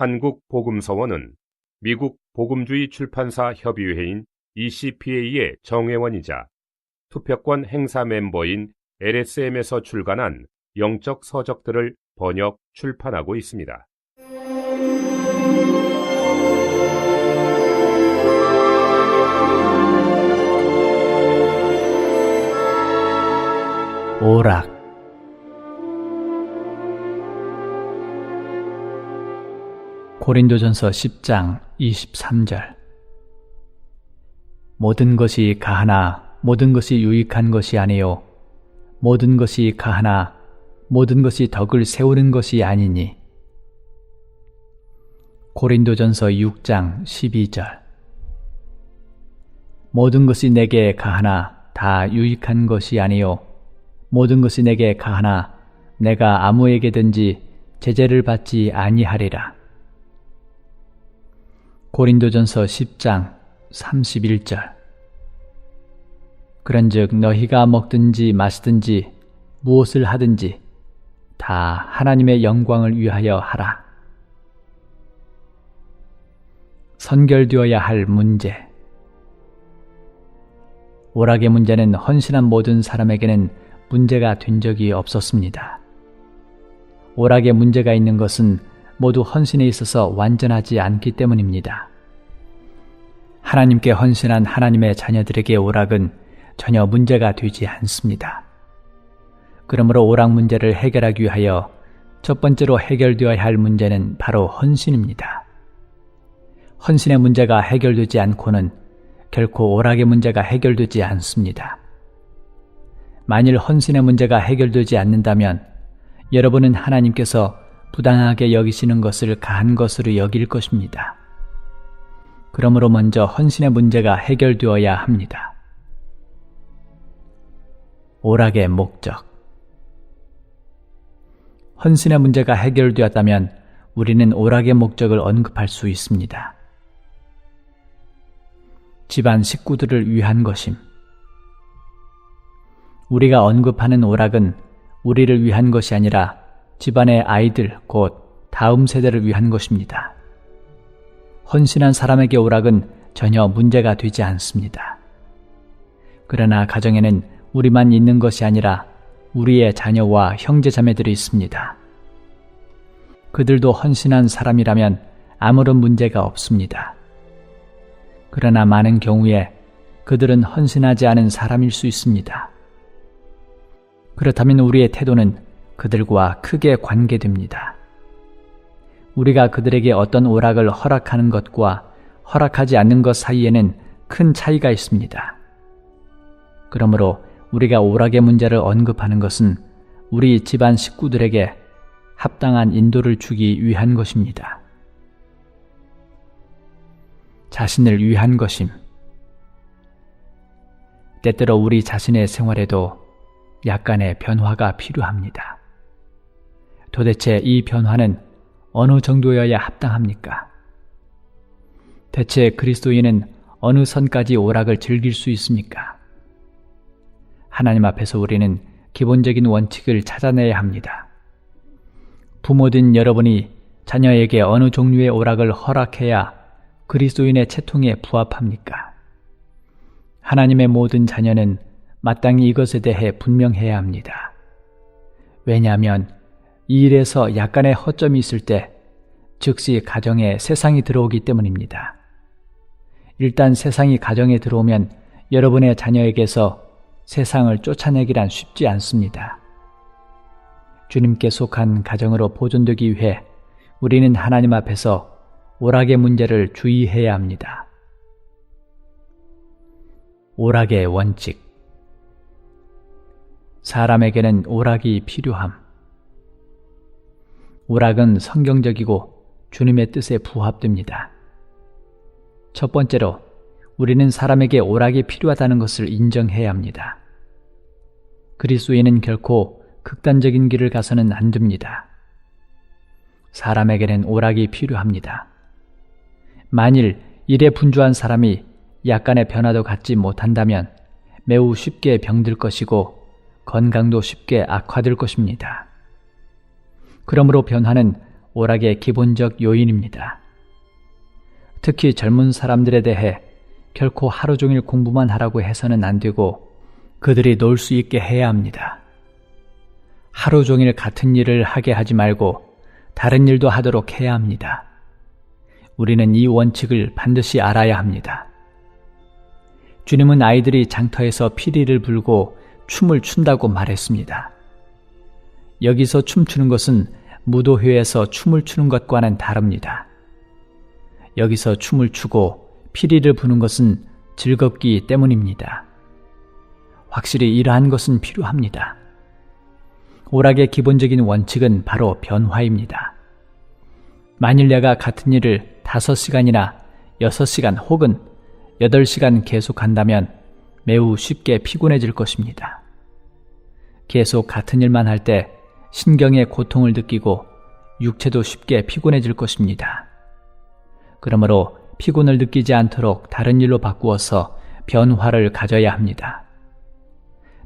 한국복음서원은 미국 복음주의 출판사 협의회인 ECPA의 정회원이자 투표권 행사 멤버인 LSM에서 출간한 영적 서적들을 번역, 출판하고 있습니다. 오락 고린도전서 10장 23절. 모든 것이 가하나 모든 것이 유익한 것이 아니요 모든 것이 가하나 모든 것이 덕을 세우는 것이 아니니. 고린도전서 6장 12절. 모든 것이 내게 가하나 다 유익한 것이 아니요 모든 것이 내게 가하나 내가 아무에게든지 제재를 받지 아니하리라. 고린도전서 10장 31절 그런즉 너희가 먹든지 마시든지 무엇을 하든지 다 하나님의 영광을 위하여 하라. 선결되어야 할 문제 오락의 문제는 헌신한 모든 사람에게는 문제가 된 적이 없었습니다. 오락에 문제가 있는 것은 모두 헌신에 있어서 완전하지 않기 때문입니다. 하나님께 헌신한 하나님의 자녀들에게 오락은 전혀 문제가 되지 않습니다. 그러므로 오락 문제를 해결하기 위하여 첫 번째로 해결되어야 할 문제는 바로 헌신입니다. 헌신의 문제가 해결되지 않고는 결코 오락의 문제가 해결되지 않습니다. 만일 헌신의 문제가 해결되지 않는다면 여러분은 하나님께서 부당하게 여기시는 것을 가한 것으로 여길 것입니다. 그러므로 먼저 헌신의 문제가 해결되어야 합니다. 오락의 목적 헌신의 문제가 해결되었다면 우리는 오락의 목적을 언급할 수 있습니다. 집안 식구들을 위한 것임. 우리가 언급하는 오락은 우리를 위한 것이 아니라 집안의 아이들, 곧 다음 세대를 위한 것입니다. 헌신한 사람에게 오락은 전혀 문제가 되지 않습니다. 그러나 가정에는 우리만 있는 것이 아니라 우리의 자녀와 형제 자매들이 있습니다. 그들도 헌신한 사람이라면 아무런 문제가 없습니다. 그러나 많은 경우에 그들은 헌신하지 않은 사람일 수 있습니다. 그렇다면 우리의 태도는 그들과 크게 관계됩니다. 우리가 그들에게 어떤 오락을 허락하는 것과 허락하지 않는 것 사이에는 큰 차이가 있습니다. 그러므로 우리가 오락의 문제를 언급하는 것은 우리 집안 식구들에게 합당한 인도를 주기 위한 것입니다. 자신을 위한 것임. 때때로 우리 자신의 생활에도 약간의 변화가 필요합니다. 도대체 이 변화는 어느 정도여야 합당합니까? 대체 그리스도인은 어느 선까지 오락을 즐길 수 있습니까? 하나님 앞에서 우리는 기본적인 원칙을 찾아내야 합니다. 부모든 여러분이 자녀에게 어느 종류의 오락을 허락해야 그리스도인의 채통에 부합합니까? 하나님의 모든 자녀는 마땅히 이것에 대해 분명해야 합니다. 왜냐하면 이 일에서 약간의 허점이 있을 때 즉시 가정에 세상이 들어오기 때문입니다. 일단 세상이 가정에 들어오면 여러분의 자녀에게서 세상을 쫓아내기란 쉽지 않습니다. 주님께 속한 가정으로 보존되기 위해 우리는 하나님 앞에서 오락의 문제를 주의해야 합니다. 오락의 원칙 사람에게는 오락이 필요함. 오락은 성경적이고 주님의 뜻에 부합됩니다. 첫 번째로 우리는 사람에게 오락이 필요하다는 것을 인정해야 합니다. 그리스도인은 결코 극단적인 길을 가서는 안 됩니다. 사람에게는 오락이 필요합니다. 만일 일에 분주한 사람이 약간의 변화도 갖지 못한다면 매우 쉽게 병들 것이고 건강도 쉽게 악화될 것입니다. 그러므로 변화는 오락의 기본적 요인입니다. 특히 젊은 사람들에 대해 결코 하루 종일 공부만 하라고 해서는 안 되고 그들이 놀 수 있게 해야 합니다. 하루 종일 같은 일을 하게 하지 말고 다른 일도 하도록 해야 합니다. 우리는 이 원칙을 반드시 알아야 합니다. 주님은 아이들이 장터에서 피리를 불고 춤을 춘다고 말했습니다. 여기서 춤추는 것은 무도회에서 춤을 추는 것과는 다릅니다. 여기서 춤을 추고 피리를 부는 것은 즐겁기 때문입니다. 확실히 이러한 것은 필요합니다. 오락의 기본적인 원칙은 바로 변화입니다. 만일 내가 같은 일을 5시간이나 6시간 혹은 8시간 계속한다면 매우 쉽게 피곤해질 것입니다. 계속 같은 일만 할 때 신경의 고통을 느끼고 육체도 쉽게 피곤해질 것입니다. 그러므로 피곤을 느끼지 않도록 다른 일로 바꾸어서 변화를 가져야 합니다.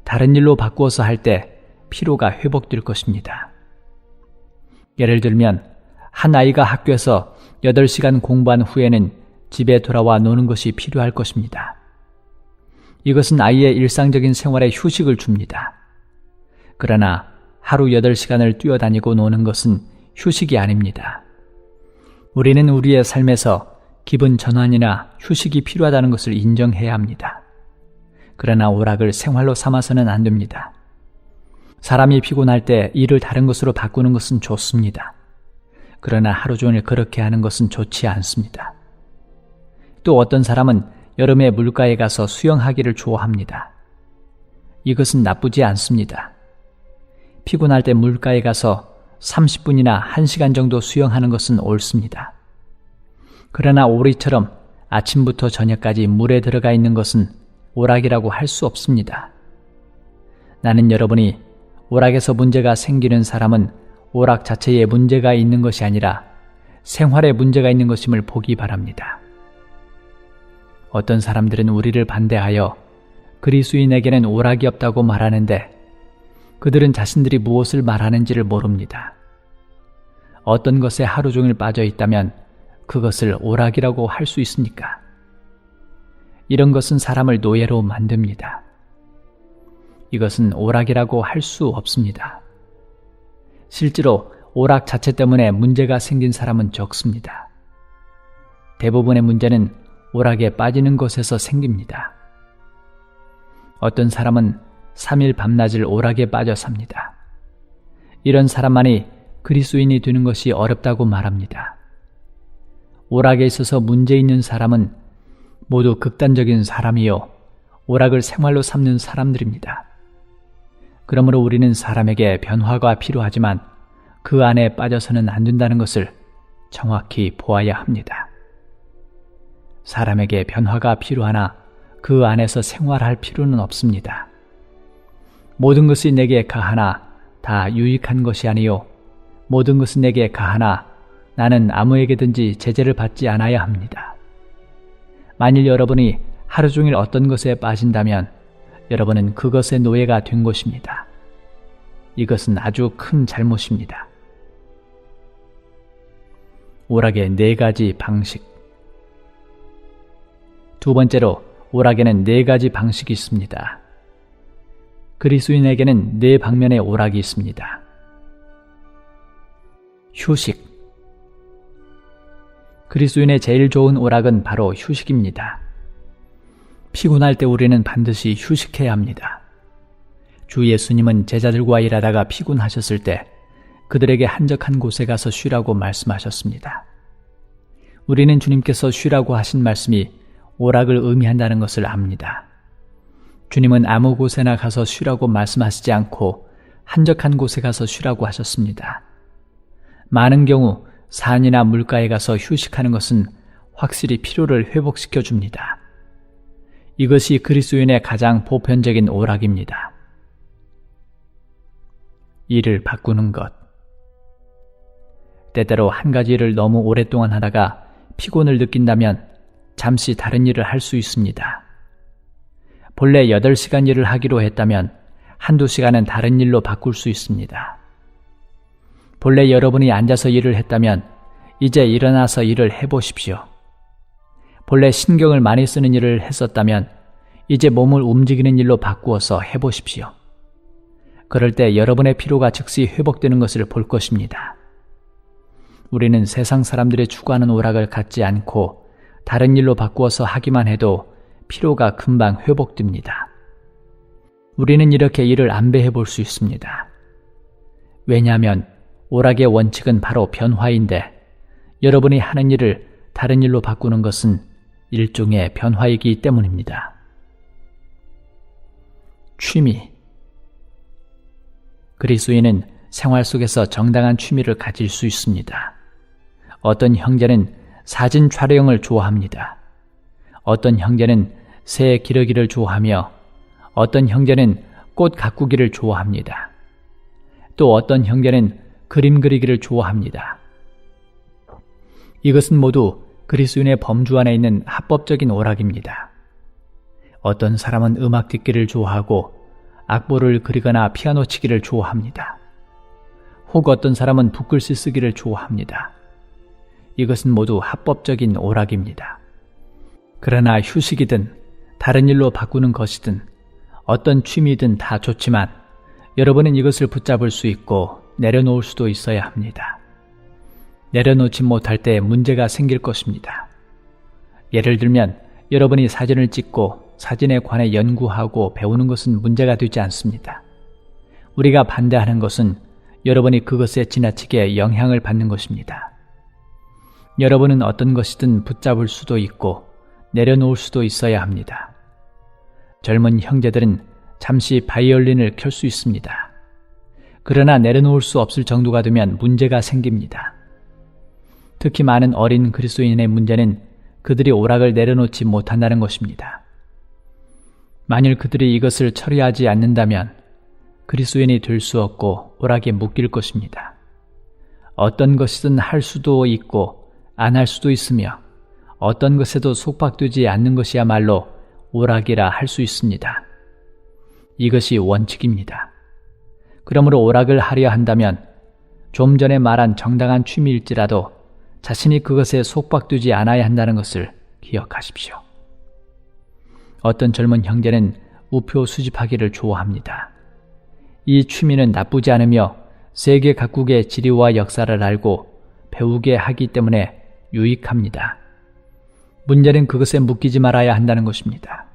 다른 일로 바꾸어서 할 때 피로가 회복될 것입니다. 예를 들면 한 아이가 학교에서 8시간 공부한 후에는 집에 돌아와 노는 것이 필요할 것입니다. 이것은 아이의 일상적인 생활에 휴식을 줍니다. 그러나 하루 8시간을 뛰어다니고 노는 것은 휴식이 아닙니다. 우리는 우리의 삶에서 기분 전환이나 휴식이 필요하다는 것을 인정해야 합니다. 그러나 오락을 생활로 삼아서는 안 됩니다. 사람이 피곤할 때 일을 다른 것으로 바꾸는 것은 좋습니다. 그러나 하루 종일 그렇게 하는 것은 좋지 않습니다. 또 어떤 사람은 여름에 물가에 가서 수영하기를 좋아합니다. 이것은 나쁘지 않습니다. 피곤할 때 물가에 가서 30분이나 1시간 정도 수영하는 것은 옳습니다. 그러나 오리처럼 아침부터 저녁까지 물에 들어가 있는 것은 오락이라고 할 수 없습니다. 나는 여러분이 오락에서 문제가 생기는 사람은 오락 자체에 문제가 있는 것이 아니라 생활에 문제가 있는 것임을 보기 바랍니다. 어떤 사람들은 우리를 반대하여 그리스인에게는 오락이 없다고 말하는데 그들은 자신들이 무엇을 말하는지를 모릅니다. 어떤 것에 하루 종일 빠져 있다면 그것을 오락이라고 할 수 있습니까? 이런 것은 사람을 노예로 만듭니다. 이것은 오락이라고 할 수 없습니다. 실제로 오락 자체 때문에 문제가 생긴 사람은 적습니다. 대부분의 문제는 오락에 빠지는 것에서 생깁니다. 어떤 사람은 3일 밤낮을 오락에 빠져 삽니다. 이런 사람만이 그리스인이 되는 것이 어렵다고 말합니다. 오락에 있어서 문제 있는 사람은 모두 극단적인 사람이요. 오락을 생활로 삼는 사람들입니다. 그러므로 우리는 사람에게 변화가 필요하지만 그 안에 빠져서는 안 된다는 것을 정확히 보아야 합니다. 사람에게 변화가 필요하나 그 안에서 생활할 필요는 없습니다. 모든 것이 내게 가하나 다 유익한 것이 아니요. 모든 것은 내게 가하나 나는 아무에게든지 제재를 받지 않아야 합니다. 만일 여러분이 하루 종일 어떤 것에 빠진다면 여러분은 그것의 노예가 된 것입니다. 이것은 아주 큰 잘못입니다. 오락의 네 가지 방식. 두 번째로 오락에는 네 가지 방식이 있습니다. 그리스인에게는 네 방면의 오락이 있습니다. 휴식. 그리스인의 제일 좋은 오락은 바로 휴식입니다. 피곤할 때 우리는 반드시 휴식해야 합니다. 주 예수님은 제자들과 일하다가 피곤하셨을 때 그들에게 한적한 곳에 가서 쉬라고 말씀하셨습니다. 우리는 주님께서 쉬라고 하신 말씀이 오락을 의미한다는 것을 압니다. 주님은 아무 곳에나 가서 쉬라고 말씀하시지 않고 한적한 곳에 가서 쉬라고 하셨습니다. 많은 경우 산이나 물가에 가서 휴식하는 것은 확실히 피로를 회복시켜 줍니다. 이것이 그리스도인의 가장 보편적인 오락입니다. 일을 바꾸는 것. 때때로 한 가지 일을 너무 오랫동안 하다가 피곤을 느낀다면 잠시 다른 일을 할 수 있습니다. 본래 8시간 일을 하기로 했다면 한두 시간은 다른 일로 바꿀 수 있습니다. 본래 여러분이 앉아서 일을 했다면 이제 일어나서 일을 해보십시오. 본래 신경을 많이 쓰는 일을 했었다면 이제 몸을 움직이는 일로 바꾸어서 해보십시오. 그럴 때 여러분의 피로가 즉시 회복되는 것을 볼 것입니다. 우리는 세상 사람들의 추구하는 오락을 갖지 않고 다른 일로 바꾸어서 하기만 해도 피로가 금방 회복됩니다. 우리는 이렇게 일을 안배해 볼 수 있습니다. 왜냐하면 오락의 원칙은 바로 변화인데 여러분이 하는 일을 다른 일로 바꾸는 것은 일종의 변화이기 때문입니다. 취미 그리스도인은 생활 속에서 정당한 취미를 가질 수 있습니다. 어떤 형제는 사진 촬영을 좋아합니다. 어떤 형제는 새 기러기를 좋아하며 어떤 형제는 꽃 가꾸기를 좋아합니다. 또 어떤 형제는 그림 그리기를 좋아합니다. 이것은 모두 그리스도인의 범주 안에 있는 합법적인 오락입니다. 어떤 사람은 음악 듣기를 좋아하고 악보를 그리거나 피아노 치기를 좋아합니다. 혹 어떤 사람은 붓글씨 쓰기를 좋아합니다. 이것은 모두 합법적인 오락입니다. 그러나 휴식이든 다른 일로 바꾸는 것이든 어떤 취미든 다 좋지만 여러분은 이것을 붙잡을 수 있고 내려놓을 수도 있어야 합니다. 내려놓지 못할 때 문제가 생길 것입니다. 예를 들면 여러분이 사진을 찍고 사진에 관해 연구하고 배우는 것은 문제가 되지 않습니다. 우리가 반대하는 것은 여러분이 그것에 지나치게 영향을 받는 것입니다. 여러분은 어떤 것이든 붙잡을 수도 있고 내려놓을 수도 있어야 합니다. 젊은 형제들은 잠시 바이올린을 켤 수 있습니다. 그러나 내려놓을 수 없을 정도가 되면 문제가 생깁니다. 특히 많은 어린 그리스도인의 문제는 그들이 오락을 내려놓지 못한다는 것입니다. 만일 그들이 이것을 처리하지 않는다면 그리스도인이 될 수 없고 오락에 묶일 것입니다. 어떤 것이든 할 수도 있고 안 할 수도 있으며 어떤 것에도 속박되지 않는 것이야말로 오락이라 할 수 있습니다. 이것이 원칙입니다. 그러므로 오락을 하려 한다면 좀 전에 말한 정당한 취미일지라도 자신이 그것에 속박되지 않아야 한다는 것을 기억하십시오. 어떤 젊은 형제는 우표 수집하기를 좋아합니다. 이 취미는 나쁘지 않으며 세계 각국의 지리와 역사를 알고 배우게 하기 때문에 유익합니다. 문제는 그것에 묶이지 말아야 한다는 것입니다.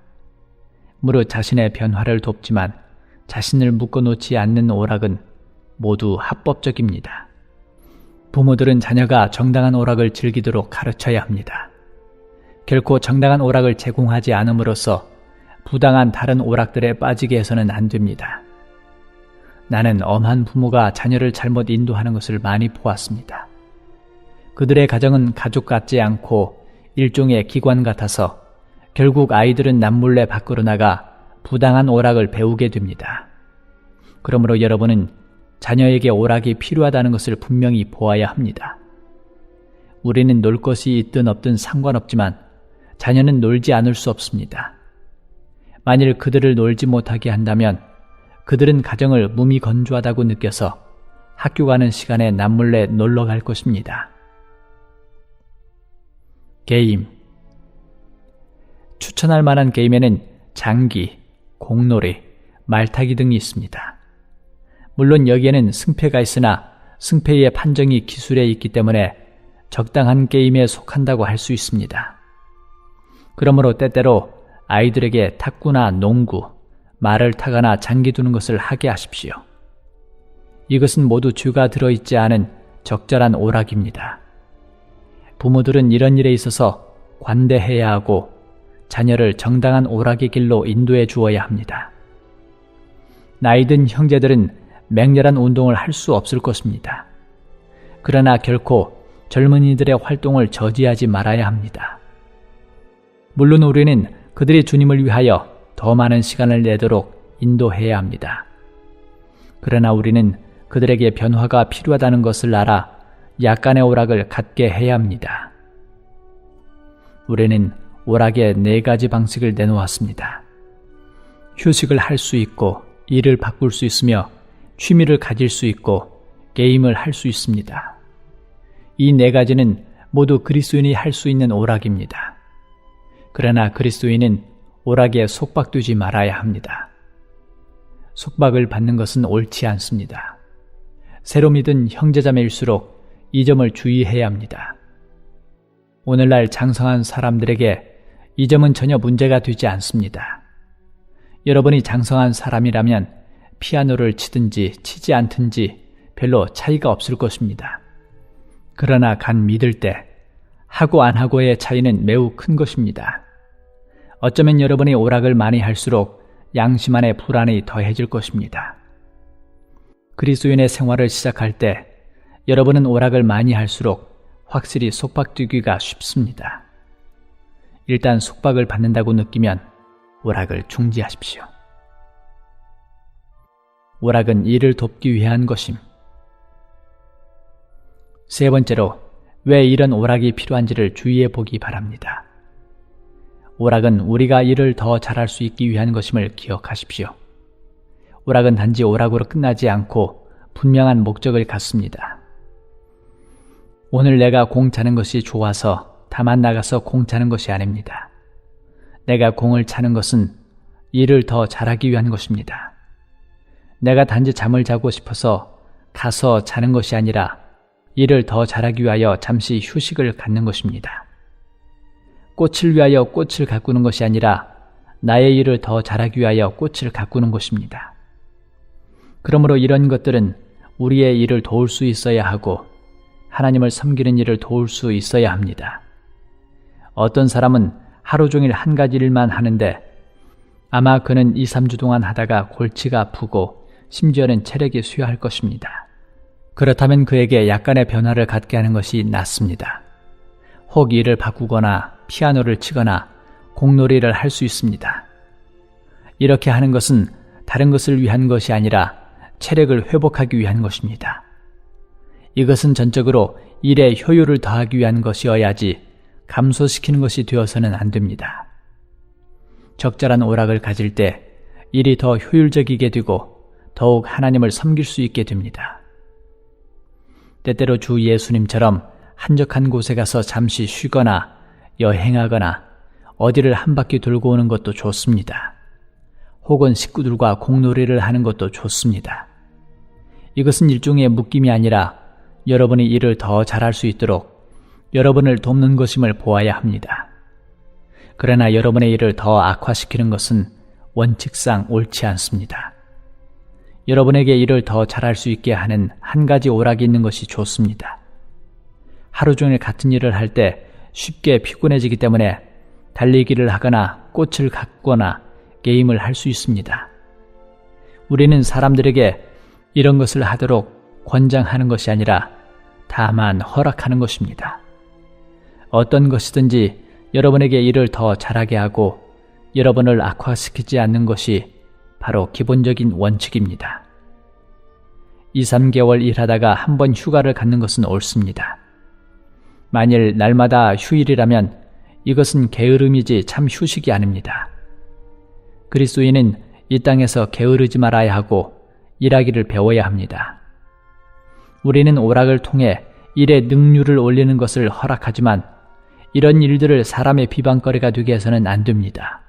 무릇 자신의 변화를 돕지만 자신을 묶어놓지 않는 오락은 모두 합법적입니다. 부모들은 자녀가 정당한 오락을 즐기도록 가르쳐야 합니다. 결코 정당한 오락을 제공하지 않음으로써 부당한 다른 오락들에 빠지게 해서는 안 됩니다. 나는 엄한 부모가 자녀를 잘못 인도하는 것을 많이 보았습니다. 그들의 가정은 가족 같지 않고 일종의 기관 같아서 결국 아이들은 남몰래 밖으로 나가 부당한 오락을 배우게 됩니다. 그러므로 여러분은 자녀에게 오락이 필요하다는 것을 분명히 보아야 합니다. 우리는 놀 것이 있든 없든 상관없지만 자녀는 놀지 않을 수 없습니다. 만일 그들을 놀지 못하게 한다면 그들은 가정을 몸이 건조하다고 느껴서 학교 가는 시간에 남몰래 놀러 갈 것입니다. 게임 추천할 만한 게임에는 장기, 공놀이, 말타기 등이 있습니다. 물론 여기에는 승패가 있으나 승패의 판정이 기술에 있기 때문에 적당한 게임에 속한다고 할 수 있습니다. 그러므로 때때로 아이들에게 탁구나 농구, 말을 타거나 장기 두는 것을 하게 하십시오. 이것은 모두 주가 들어있지 않은 적절한 오락입니다. 부모들은 이런 일에 있어서 관대해야 하고 자녀를 정당한 오락의 길로 인도해 주어야 합니다. 나이든 형제들은 맹렬한 운동을 할 수 없을 것입니다. 그러나 결코 젊은이들의 활동을 저지하지 말아야 합니다. 물론 우리는 그들이 주님을 위하여 더 많은 시간을 내도록 인도해야 합니다. 그러나 우리는 그들에게 변화가 필요하다는 것을 알아 약간의 오락을 갖게 해야 합니다. 우리는 오락의 네 가지 방식을 내놓았습니다. 휴식을 할 수 있고 일을 바꿀 수 있으며 취미를 가질 수 있고 게임을 할 수 있습니다. 이 네 가지는 모두 그리스도인이 할 수 있는 오락입니다. 그러나 그리스도인은 오락에 속박되지 말아야 합니다. 속박을 받는 것은 옳지 않습니다. 새로 믿은 형제자매일수록 이 점을 주의해야 합니다. 오늘날 장성한 사람들에게 이 점은 전혀 문제가 되지 않습니다. 여러분이 장성한 사람이라면 피아노를 치든지 치지 않든지 별로 차이가 없을 것입니다. 그러나 간 믿을 때 하고 안 하고의 차이는 매우 큰 것입니다. 어쩌면 여러분이 오락을 많이 할수록 양심 안에 불안이 더해질 것입니다. 그리스도인의 생활을 시작할 때 여러분은 오락을 많이 할수록 확실히 속박되기가 쉽습니다. 일단 속박을 받는다고 느끼면 오락을 중지하십시오. 오락은 이를 돕기 위한 것임. 세 번째로 왜 이런 오락이 필요한지를 주의해 보기 바랍니다. 오락은 우리가 일을 더 잘할 수 있기 위한 것임을 기억하십시오. 오락은 단지 오락으로 끝나지 않고 분명한 목적을 갖습니다. 오늘 내가 공 차는 것이 좋아서 다만 나가서 공 차는 것이 아닙니다. 내가 공을 차는 것은 일을 더 잘하기 위한 것입니다. 내가 단지 잠을 자고 싶어서 가서 자는 것이 아니라 일을 더 잘하기 위하여 잠시 휴식을 갖는 것입니다. 꽃을 위하여 꽃을 가꾸는 것이 아니라 나의 일을 더 잘하기 위하여 꽃을 가꾸는 것입니다. 그러므로 이런 것들은 우리의 일을 도울 수 있어야 하고 하나님을 섬기는 일을 도울 수 있어야 합니다. 어떤 사람은 하루 종일 한 가지 일만 하는데 아마 그는 2, 3주 동안 하다가 골치가 아프고 심지어는 체력이 수여할 것입니다. 그렇다면 그에게 약간의 변화를 갖게 하는 것이 낫습니다. 혹 일을 바꾸거나 피아노를 치거나 공놀이를 할 수 있습니다. 이렇게 하는 것은 다른 것을 위한 것이 아니라 체력을 회복하기 위한 것입니다. 이것은 전적으로 일의 효율을 더하기 위한 것이어야지 감소시키는 것이 되어서는 안 됩니다. 적절한 오락을 가질 때 일이 더 효율적이게 되고 더욱 하나님을 섬길 수 있게 됩니다. 때때로 주 예수님처럼 한적한 곳에 가서 잠시 쉬거나 여행하거나 어디를 한 바퀴 돌고 오는 것도 좋습니다. 혹은 식구들과 공놀이를 하는 것도 좋습니다. 이것은 일종의 묶임이 아니라 여러분이 일을 더 잘할 수 있도록 여러분을 돕는 것임을 보아야 합니다. 그러나 여러분의 일을 더 악화시키는 것은 원칙상 옳지 않습니다. 여러분에게 일을 더 잘할 수 있게 하는 한 가지 오락이 있는 것이 좋습니다. 하루 종일 같은 일을 할 때 쉽게 피곤해지기 때문에 달리기를 하거나 꽃을 갖거나 게임을 할 수 있습니다. 우리는 사람들에게 이런 것을 하도록 권장하는 것이 아니라 다만 허락하는 것입니다. 어떤 것이든지 여러분에게 일을 더 잘하게 하고 여러분을 악화시키지 않는 것이 바로 기본적인 원칙입니다. 2, 3개월 일하다가 한 번 휴가를 갖는 것은 옳습니다. 만일 날마다 휴일이라면 이것은 게으름이지 참 휴식이 아닙니다. 그리스도인은 이 땅에서 게으르지 말아야 하고 일하기를 배워야 합니다. 우리는 오락을 통해 일의 능률을 올리는 것을 허락하지만 이런 일들을 사람의 비방거리가 되게 해서는 안 됩니다.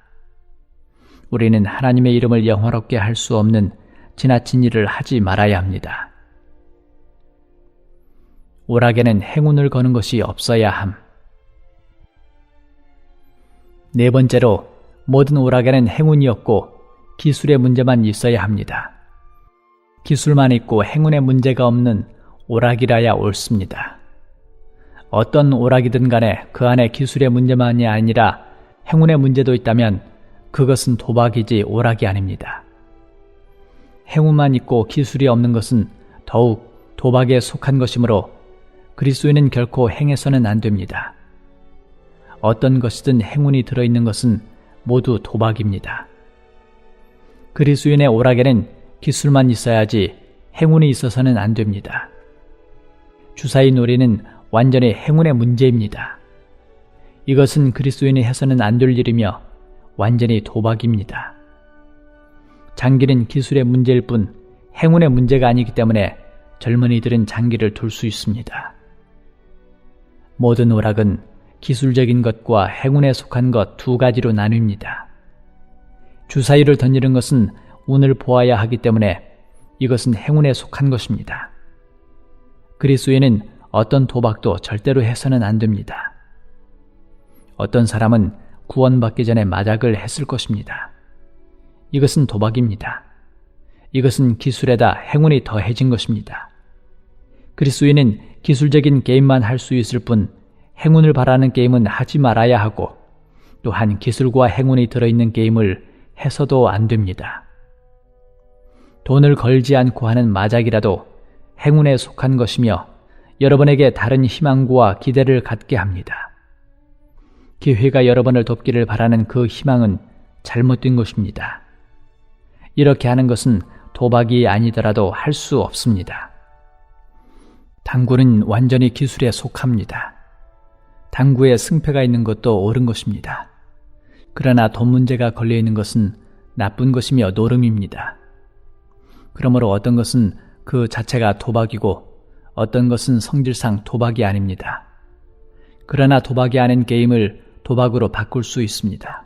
우리는 하나님의 이름을 영화롭게 할 수 없는 지나친 일을 하지 말아야 합니다. 오락에는 행운을 거는 것이 없어야 함. 네 번째로 모든 오락에는 행운이 없고 기술의 문제만 있어야 합니다. 기술만 있고 행운의 문제가 없는 오락이라야 옳습니다. 어떤 오락이든 간에 그 안에 기술의 문제만이 아니라 행운의 문제도 있다면 그것은 도박이지 오락이 아닙니다. 행운만 있고 기술이 없는 것은 더욱 도박에 속한 것이므로 그리스도인은 결코 행해서는 안 됩니다. 어떤 것이든 행운이 들어있는 것은 모두 도박입니다. 그리스도인의 오락에는 기술만 있어야지 행운이 있어서는 안 됩니다. 주사위 놀이는 완전히 행운의 문제입니다. 이것은 그리스도인이 해서는 안 될 일이며 완전히 도박입니다. 장기는 기술의 문제일 뿐 행운의 문제가 아니기 때문에 젊은이들은 장기를 둘수 있습니다. 모든 오락은 기술적인 것과 행운에 속한 것 두 가지로 나뉩니다. 주사위를 던지는 것은 운을 보아야 하기 때문에 이것은 행운에 속한 것입니다. 그리스도인은 어떤 도박도 절대로 해서는 안 됩니다. 어떤 사람은 구원받기 전에 마작을 했을 것입니다. 이것은 도박입니다. 이것은 기술에다 행운이 더해진 것입니다. 그리스도인은 기술적인 게임만 할 수 있을 뿐 행운을 바라는 게임은 하지 말아야 하고 또한 기술과 행운이 들어있는 게임을 해서도 안 됩니다. 돈을 걸지 않고 하는 마작이라도 행운에 속한 것이며 여러분에게 다른 희망과 기대를 갖게 합니다. 기회가 여러분을 돕기를 바라는 그 희망은 잘못된 것입니다. 이렇게 하는 것은 도박이 아니더라도 할 수 없습니다. 당구는 완전히 기술에 속합니다. 당구에 승패가 있는 것도 옳은 것입니다. 그러나 돈 문제가 걸려 있는 것은 나쁜 것이며 노름입니다. 그러므로 어떤 것은 그 자체가 도박이고 어떤 것은 성질상 도박이 아닙니다. 그러나 도박이 아닌 게임을 도박으로 바꿀 수 있습니다.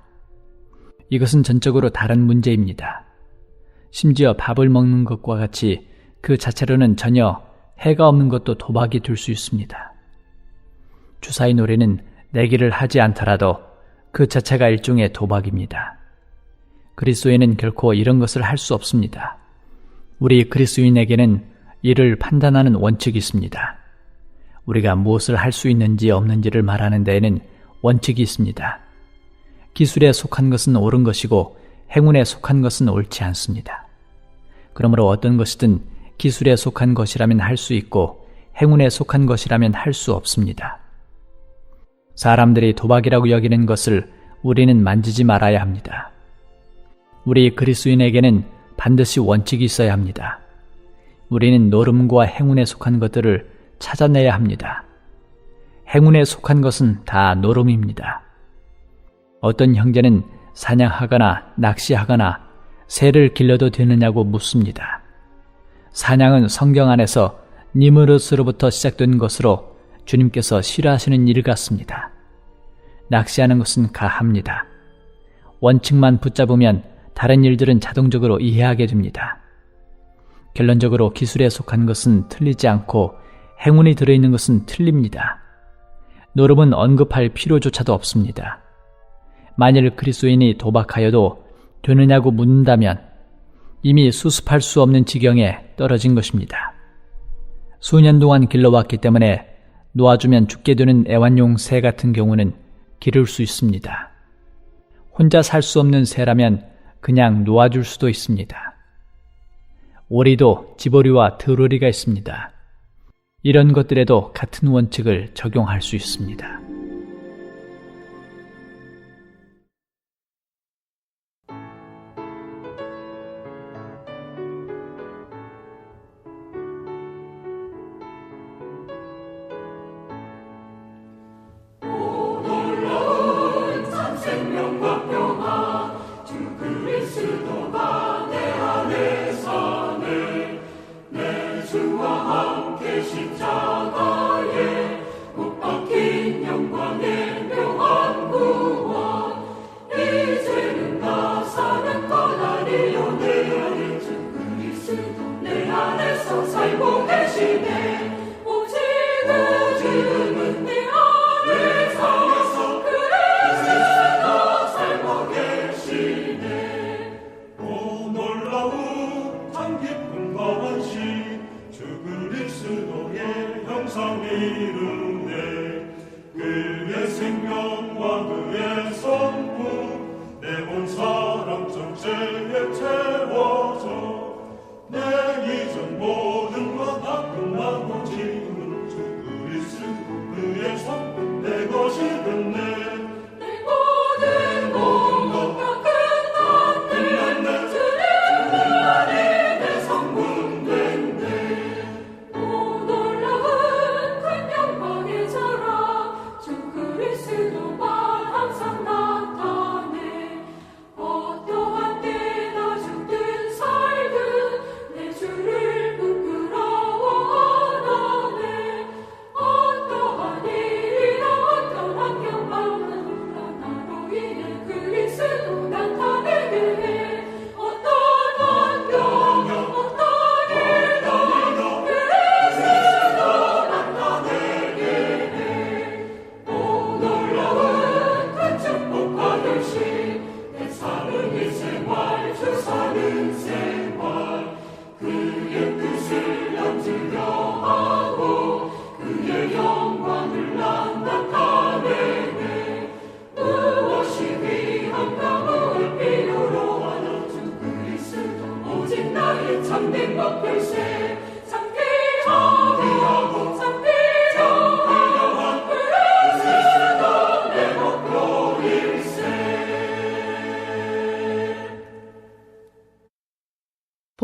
이것은 전적으로 다른 문제입니다. 심지어 밥을 먹는 것과 같이 그 자체로는 전혀 해가 없는 것도 도박이 될 수 있습니다. 주사위 놀이는 내기를 하지 않더라도 그 자체가 일종의 도박입니다. 그리스도인은 결코 이런 것을 할 수 없습니다. 우리 그리스도인에게는 이를 판단하는 원칙이 있습니다. 우리가 무엇을 할 수 있는지 없는지를 말하는 데에는 원칙이 있습니다. 기술에 속한 것은 옳은 것이고 행운에 속한 것은 옳지 않습니다. 그러므로 어떤 것이든 기술에 속한 것이라면 할 수 있고 행운에 속한 것이라면 할 수 없습니다. 사람들이 도박이라고 여기는 것을 우리는 만지지 말아야 합니다. 우리 그리스인에게는 반드시 원칙이 있어야 합니다. 우리는 노름과 행운에 속한 것들을 찾아내야 합니다. 행운에 속한 것은 다 노름입니다. 어떤 형제는 사냥하거나 낚시하거나 새를 길러도 되느냐고 묻습니다. 사냥은 성경 안에서 니무르스로부터 시작된 것으로 주님께서 싫어하시는 일 같습니다. 낚시하는 것은 가합니다. 원칙만 붙잡으면 다른 일들은 자동적으로 이해하게 됩니다. 결론적으로 기술에 속한 것은 틀리지 않고 행운이 들어있는 것은 틀립니다. 노름은 언급할 필요조차도 없습니다. 만일 그리스도인이 도박하여도 되느냐고 묻는다면 이미 수습할 수 없는 지경에 떨어진 것입니다. 수년 동안 길러왔기 때문에 놓아주면 죽게 되는 애완용 새 같은 경우는 기를 수 있습니다. 혼자 살 수 없는 새라면 그냥 놓아줄 수도 있습니다. 오리도 지보리와 드로리가 있습니다. 이런 것들에도 같은 원칙을 적용할 수 있습니다.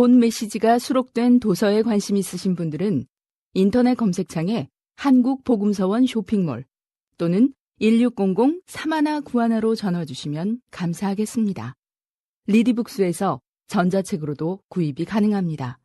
본 메시지가 수록된 도서에 관심 있으신 분들은 인터넷 검색창에 한국복음서원 쇼핑몰 또는 1600-3191로 전화 주시면 감사하겠습니다. 리디북스에서 전자책으로도 구입이 가능합니다.